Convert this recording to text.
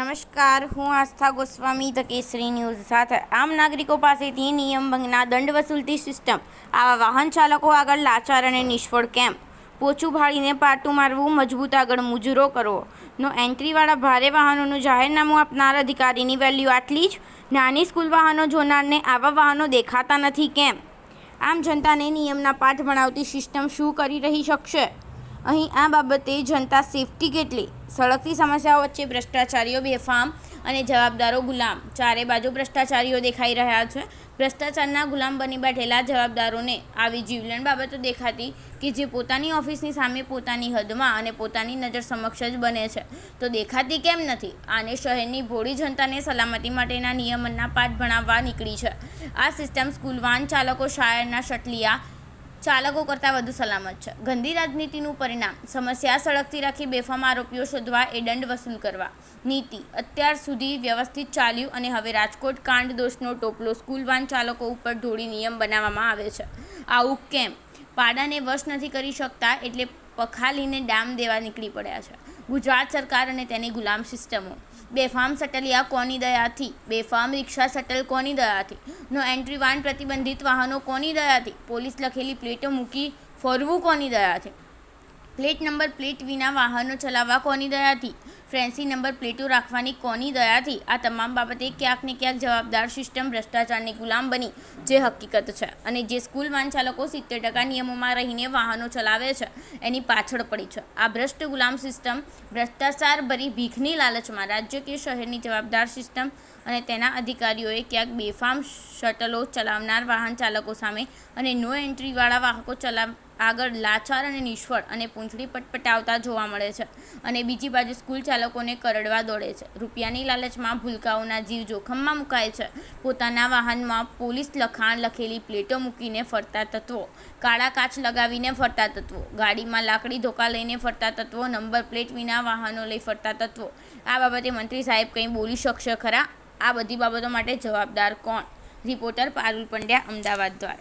નમસ્કાર, હું Astha Goswami, the Kesari news સાથે આમ નાગરિકો પાસેથી નિયમ ભંગના દંડ વસૂલતી સિસ્ટમ. આવા વાહન ચાલકો આગળ લાચાર અને નિષ્ફળ કેમ? પોચું ભાળીને પાટું મારવું, મજબૂત આગળ મુજરો કરવો. નો એન્ટ્રીવાળા ભારે વાહનોનું જાહેરનામું આપનાર અધિકારીની વેલ્યુ આટલી જ? નાની સ્કૂલ વાહનો જોનારને આવા વાહનો દેખાતા નથી કેમ? આમ જનતાને નિયમના પાઠ ભણાવતી સિસ્ટમ શું કરી રહી શકશે? અહીં આ બાબતે જનતા સેફટી કેટલી? સળગતી સમસ્યાઓ વચ્ચે ભ્રષ્ટાચારીઓ બેફામ અને જવાબદારો ગુલામ. ચારે બાજુ ભ્રષ્ટાચારીઓ દેખાઈ રહ્યા છે. ભ્રષ્ટાચારના ગુલામ બની બેઠેલા જવાબદારોને આવી જીવલેણ બાબતો દેખાતી કે જે પોતાની ઓફિસની સામે પોતાની હદમાં અને પોતાની નજર સમક્ષ જ બને છે. તો દેખાતી કેમ નથી? આને શહેરની ભોળી જનતાને સલામતી માટેના નિયમનના પાઠ ભણાવવા નીકળી છે. આ સિસ્ટમ સ્કૂલ વાન ચાલકો શાયરના શટલિયા ચાલકો કરતાં વધુ સલામત છે. ગંદી રાજનીતિનું પરિણામ, સમસ્યા સળગતી રાખી બેફામ આરોપીઓ શોધવા એ દંડ વસૂલ કરવા. નીતિ, અત્યાર સુધી વ્યવસ્થિત ચાલ્યું અને હવે રાજકોટ કાંડ દોષનો ટોપલો સ્કૂલ વાન ચાલકો ઉપર ઢોળી નિયમ બનાવવામાં આવે છે. આવું કેમ? પાડાને વશ નથી કરી શકતા એટલે પખાલીને ડામ દેવા નીકળી પડ્યા છે. ગુજરાત સરકાર અને તેની ગુલામ સિસ્ટમો. બેફામ સટલિયા કોની દયાથી? બેફામ રિક્ષા સટલ કોની દયાથી? નો એન્ટ્રી વાન પ્રતિબંધિત વાહનો કોની દયાથી? પોલીસ લખેલી પ્લેટો મૂકી ફરવું કોની દયાથી? પ્લેટ નંબર પ્લેટ વિના વાહનો ચલાવવા કોની દયાથી? ફ્રેન્સી નંબર પ્લેટો રાખવાની કોની દયાથી? આ તમામ બાબતે ક્યાંક ને ક્યાંક જવાબદાર સિસ્ટમ ભ્રષ્ટાચારની ગુલામ બની, જે હકીકત છે અને જે સ્કૂલ વાહન ચાલકો સિત્તેર ટકા નિયમોમાં રહીને વાહનો ચલાવે છે, એની પાછળ પડી છે. આ ભ્રષ્ટ ગુલામ સિસ્ટમ ભ્રષ્ટાચાર ભરી ભીખની લાલચમાં રાજ્ય કે શહેરની જવાબદાર સિસ્ટમ અને તેના અધિકારીઓએ ક્યાંક બેફામ શટલો ચલાવનાર વાહન ચાલકો સામે અને નો એન્ટ્રીવાળા વાહકો ચલાવ આગળ લાચાર અને નિષ્ફળ અને પૂંછડી પટપટાવતા જોવા મળે છે અને બીજી બાજુ સ્કૂલ ચાલકોને કરડવા દોડે છે. રૂપિયાની લાલચમાં ભૂલકાઓના જીવ જોખમમાં મુકાય છે. પોતાના વાહનમાં પોલીસ લખાણ લખેલી પ્લેટો મૂકીને ફરતા તત્વો, કાળા કાચ લગાવીને ફરતા તત્વો, ગાડીમાં લાકડી ધોકા લઈને ફરતા તત્વો, નંબર પ્લેટ વિના વાહનો લઈ ફરતા તત્વો. આ બાબતે મંત્રી સાહેબ કંઈ બોલી શકશે ખરા? આ બધી બાબતો માટે જવાબદાર કોણ? રિપોર્ટર પારુલ પંડ્યા, અમદાવાદ દ્વારા.